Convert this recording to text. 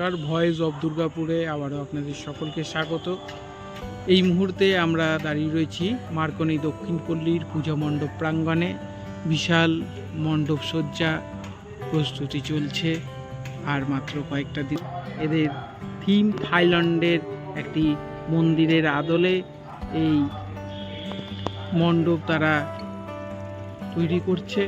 নমস্কার, voice of দুর্গাপুরে আবারও আপনাদের সকলকে স্বাগত। এই মুহূর্তে আমরা দাঁড়িয়ে রয়েছি মার্কনি দক্ষিণপল্লীর পূজা মণ্ডপ প্রাঙ্গণে। বিশাল মণ্ডপ সজ্জা, প্রস্তুতি চলছে আর মাত্র কয়েকটা দিন। এদের থিম থাইল্যান্ডের একটি মন্দিরের আদলে এই মণ্ডপ তারা তৈরি করছে।